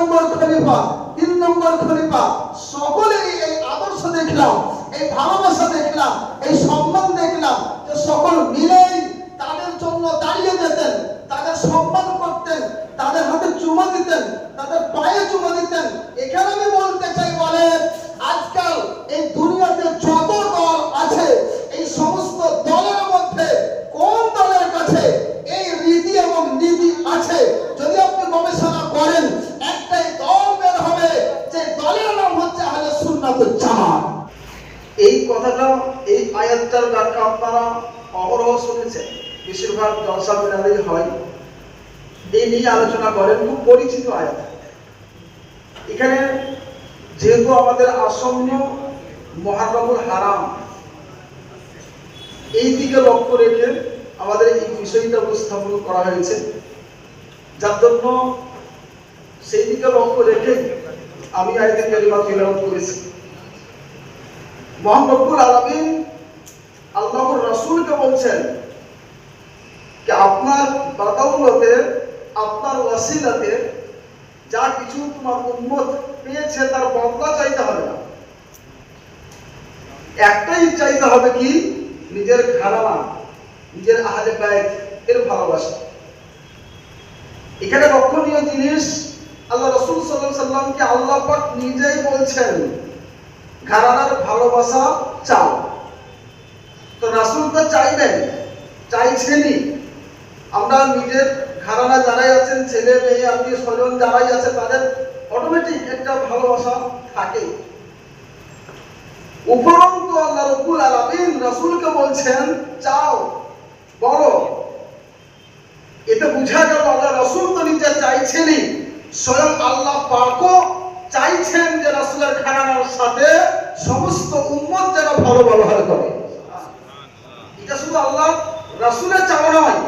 নম্বর খলিফা, তিন নম্বর খলিফা, সকলেই এই আদর্শ দেখলাম, এই ভালোবাসা দেখলাম, এই সম্মান দেখলাম যে সকল মিলেই তাদের জন্য দাঁড়িয়ে যেতেন, তাদের সম্মান করতেন, তাদের হাতে চুমা দিতেন, তাদের পায়ে চুমা দিতেন। এখানে আমি বলতে চাই বলে আজকাল এই দুনিয়াতে এই কথাটা, এই আয়াতটার ব্যাখ্যা আপনারা অহরহ শুনেছেন। বেশিরভাগ জলসা হয়। এই নিয়ে আলোচনা করেন খুব পরিচিত আয়াত। এখানে যেহেতু আমাদের আসন্ন মহারমুল হারাম, এই দিকে লক্ষ্য রেখে আমাদের এই বিষয়টা উপস্থাপন করা হয়েছে। যার জন্য সেই দিকে লক্ষ্য রেখে আমি আয়তের কালিমা তিলাওয়াত করেছি। মোহাম্মদুল আলমিন আল্লাহর রাসূলকে বলছেন যে আপনার বাদাউলতে, আপনার ওয়াসিলাতে যা কিছু তোমার উম্মত পেয়েছে তার বদলা চাইতে হবে না। একটাই চাইতে হবে কি? নিজের ঘরানা নিজের আহলে ব্যাগ এর ভালোবাসা। এখানে লক্ষণীয় জিনিস, আল্লাহ রসুল সাল্লাহ সাল্লামকে আল্লাহ পাক নিজেই বলছেন ঘরানার ভালোবাসা চাও। তো রাসুল তো চাইবেন, চাইছেনই। আমরা নিজের ঘরানা যারাই আছেন, ছেলে মেয়ে আপনি স্বজন যারাই আছে, তাদের অটোমেটিক একটা ভালোবাসা থাকে। উপরন্তু আল্লাহ রব্বুল আলামিন রাসূলকে বলছেন, চাও, বলো। এতে বুঝা গেল আল্লাহ রাসূল তো নিজে চাইছেনই। স্বয়ং আল্লাহ পাকও চাইছেন যে রাসূলের ঘরানার সাথে সমস্ত উম্মত যেন ভালো ব্যবহার করে। এটা শুধু আল্লাহ রাসূলের চাওয়া নয়,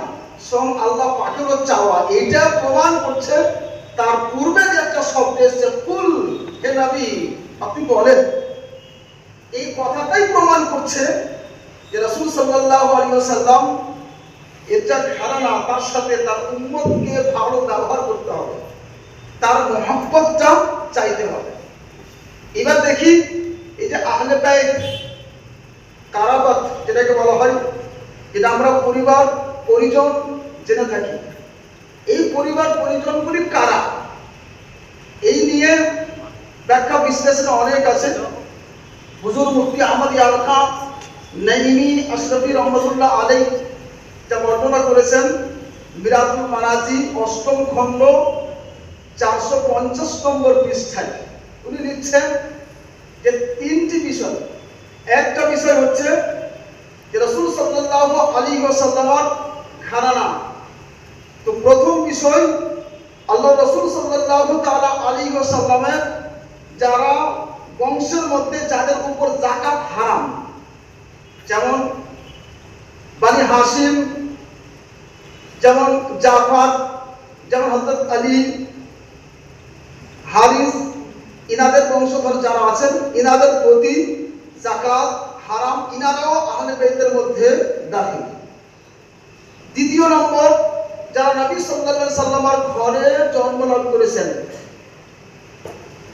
স্বয়ং আল্লাহ পাকেরও চাওয়া। এটা প্রমাণ করছে, তার পূর্বে যে একটা শব্দ এসেছে, কুল হে নবী, আপনি বলেন। এই কথাটাই প্রমাণ করছে যে রাসূল সাল্লাল্লাহু আলাইহি ওয়াসাল্লাম এটা ধারণা তার সাথে তার উম্মতকে ভালো ব্যবহার করতে হবে। তার মহব্বতটা দেখি, এই যে আহলে বাইত, কারাবাত যেটাকে বলা হয় যেটা আমরা পরিবার, পরিজন জেনে থাকি। এই পরিবার, পরিজনগুলি কারা? এই নিয়ে ব্যাখ্যা বিশ্লেষণ অনেক আছে। হুজুর মুফতি আহমদ ইয়ালকা নাইমি আশরফি রহমতুল্লাহ আলাই যা বর্ণনা করেছেন, মিরাতুল মারাজি, অষ্টম খণ্ড, চারশো পঞ্চাশ নম্বর পৃষ্ঠায়। উনি লিখছেন যে তিনটি বিষয়। একটা বিষয় হচ্ছে যে রসুল সাল্লাল্লাহু আলী ওয়াসাল্লামার ঘরানা তো প্রথম বিষয় আল্লাহ রসুল সাল্লাল্লাহু তাআলা আলী ওয়াসাল্লামের যারা বংশের মধ্যে, যাদের উপর জাকাত হারাম, যেমন বানি হাসিম যেমন জাফর, যেমন হজরত আলী, হারিস ইনাদের বংশধর যারা আছেন ইনাদের প্রতি জাকাত হারাম ইনারাও আহলে বাইতের মধ্যে দাখিল। দ্বিতীয় নম্বর, যারা নবী সাল্লাল্লাহু সাল্লামার ঘরে জন্মলাভ করেছেন,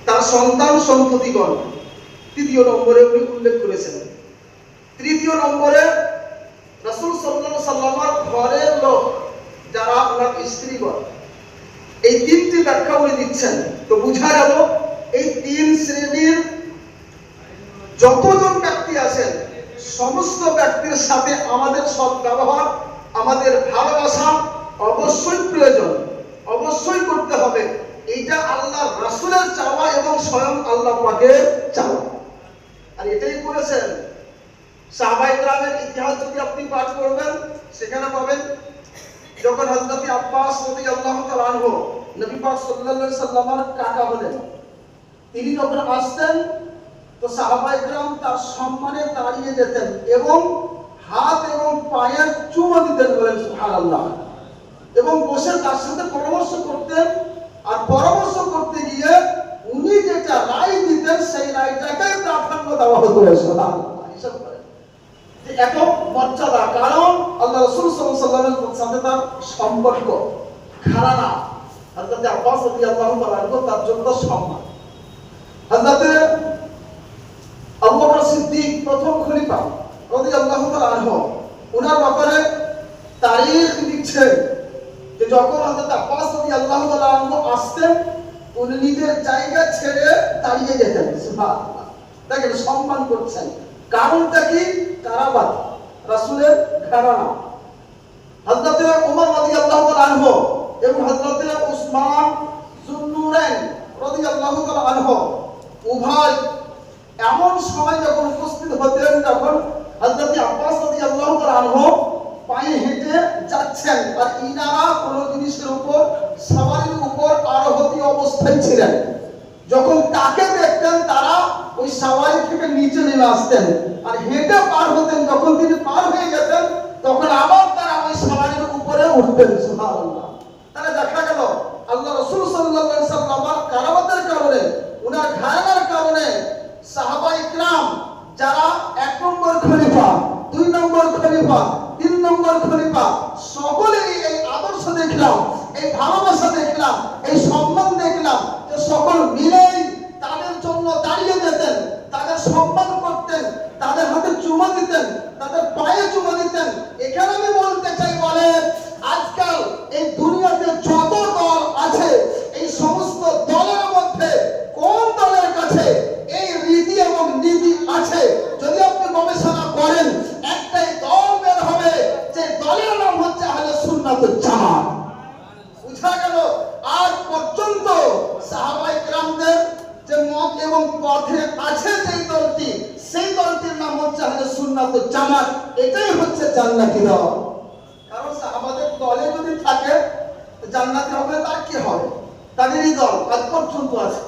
তার সন্তান সন্ততিগণ তৃতীয় নম্বরে উনি উল্লেখ করেছেন। তৃতীয় নম্বরে রাসূল সাল্লাল্লাহু সাল্লামার ঘরের লোক, যারা ওনার স্ত্রীগণ, এই তিনটি ব্যাখ্যা উনি দিচ্ছেন। তো বোঝা গেল তিন শ্রেণির যতজন ব্যক্তি আছেন, সমস্ত ব্যক্তির সাথে আমাদের সৎ ব্যবহার, আমাদের ভালোবাসা অবশ্যই প্রয়োজন, অবশ্যই করতে হবে। এইটা আল্লাহ রাসুলের চাওয়া এবং স্বয়ং আল্লাহ পাকের চাওয়া। আর এটাই করেছেন। সাহাবাই গ্রামের ইতিহাস যদি আপনি পাঠ করবেন, সেখানে পাবেন, যখন হযরত আব্বাস রাদিয়াল্লাহু তাআলা আনহু নবী পাক সাল্লাল্লাহু আলাইহি সাল্লামের কাকা হলেন। তিনি যখন আসতেন, তো সাহাবাই গ্রাম তার সম্মানে দাঁড়িয়ে যেতেন এবং হাত এবং পায়ের চুমা দিতেন বলেন, সুবহানাল্লাহ। এবং বসে তার সাথে পরামর্শ করতেন আর পরামর্শ করতে গিয়ে উনি যেটা রায় দিতেন, সেই রায়টাকে প্রাধান্য দেওয়া হতো এত মর্যাদা, কারণ আল্লাহ রসুল সাল্লামের সাথে তার সম্পর্ক হযরত হযরত আব্বাস তার জন্য সম্মান। হযরত আবু সিদ্দিক প্রথম খলিফা রাদিয়াল্লাহু তাআলা আনহু ওনার ব্যাপারে তারিখ লিখছেন যে যখন হযরত আব্বাস রাদিয়াল্লাহু তাআলা আনহু আসতেন, উনি নিজের জায়গা ছেড়ে দাঁড়িয়ে যেতেন দেখেন, সম্মান করছেন। কারণটা কি? কারাবাত রাসূলের ঘরানা। হযরতে ওমর রাদিয়াল্লাহু তাআলা আনহু এবং হযরতে উসমান যুন্নুরাইন রাদিয়াল্লাহু তাআলা আনহু উভয় এমন সময় যখন উপস্থিত হতেন, তখন হযরতে আব্বাস রাদিয়াল্লাহু তাআলা আনহু পায়ে হেঁটে যাচ্ছেন আর ইনারা কোনো জিনিসের উপর সওয়ারির উপর আরোহী অবস্থায় ছিলেন। যখন তাকে দেখতেন, তারা ওই সাওয়ারি থেকে নিচে নেমে আসতেন। আর হেঁটে পার হতেন, যখন তিনি পার হয়ে যেতেন তখন আবার তারা ওই সাওয়ারির উপরে উঠতেন, সুবহানাল্লাহ। এবং পথে আছে যেই দলটি, সেই দলটির নাম হচ্ছে আহলে সুন্নাত জামাত। এটাই হচ্ছে জান্নাতি দল। কারণ সাহাবাদের দলে যদি থাকে জান্নাতি হবে তার কি হবে? তাদেরই দল আজ পর্যন্ত আছে।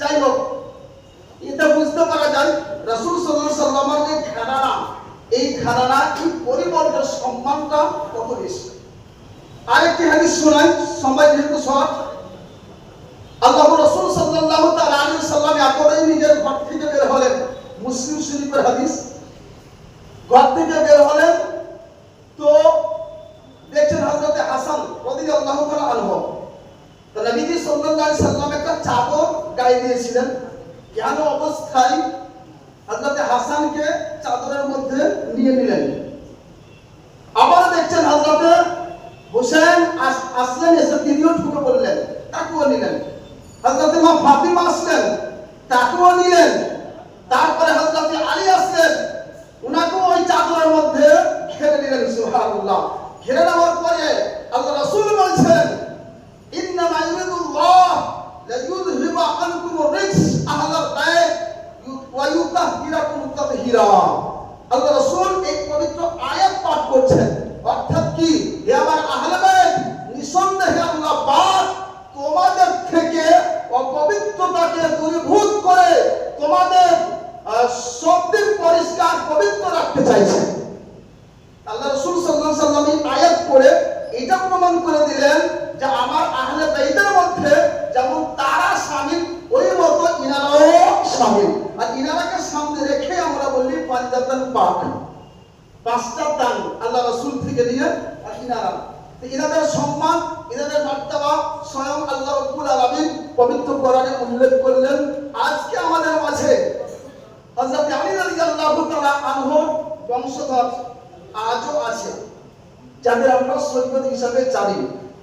যাই হোক, এটা বুঝতে পারা যায়, রাসূল আলাইহি সাল্লামের যে ঘরানা এই ঘরানা এই পরিবারের সম্মানটা কত বেশি? আরেকটি হাদিস শোনাই, সময় যেহেতু শর্ট আল্লাহ রাসূল সাল্লাল্লাহু তাআলা আলাইহি সাল্লাম এতটাই নিজের ঘর থেকে বের হলেন। মুসলিম শরীফের হাদিস। ঘর থেকে বের হলেন তো দেখছেন হযরত হাসান রাদিয়াল্লাহু তাআলা আনহু। তো নবীজি সাল্লাল্লাহু আলাইহি সাল্লাম একটা চাদর গায়ে দিয়েছিলেন। জ্ঞান অবস্থায় হযরত হাসানকে চাদরের মধ্যে নিয়ে নিলেন? আবার দেখছেন হযরত হোসেন আসলেন এসে তিনিও ঢুকে পড়লেন তাকেও নিলেন হযরত মা ফাতিমা আসলেন তাকেও নিলেন। তারপরে হযরত আলী আসলেন উনাকেও ওই চাদরের মধ্যে ঘিরে নিলেন সুবহানাল্লাহ। ঘিরে নেওয়ার পরে আল্লাহ রাসূল বলছেন, ইন্নামা ইউরিদুল্লাহ লাইয়ুযহিবা আনকুম রিজস আহলাল বাইত ওয়া ইউতাহহিরাকুম তাতহীরা। আল্লাহ রাসূল এই পবিত্র আয়াত পাঠ করছেন। অর্থাৎ কি হে আমার আহলে বাইত নিঃসন্দেহে আল্লাহ পাক তোমাদের থেকে অপবিত্রতাকে দূরীভূত করে তোমাদের আহ, শক্তির পরিষ্কার পবিত্র রাখতে চাইছেন আল্লাহ রসুল আলাইহি সাল্লাম আয়াত পড়ে এটা প্রমাণ করে দিলেন যে আমার আহলে বাইতের মধ্যে যেমন তারা ওই মতো ইনারাও শামিল আর ইনারাকে সামনে রেখে আমরা বলি পাক। পাঁচটা দান আল্লাহ রসুল থেকে নিয়ে আর ইনারা। ইনাদের সম্মান ইনাদের মর্যাদা স্বয়ং আল্লাহ পবিত্র কোরআনে উল্লেখ করলেন, আজকে আমাদের মাঝে হযরত আলী রাদিয়াল্লাহু তাআলা আনহু বংশধর আজও আছে, যাদের আমরা সৈকত হিসাবে জানি।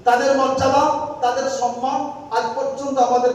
তাদের মর্যাদা, তাদের সম্মান আজ পর্যন্ত আমাদের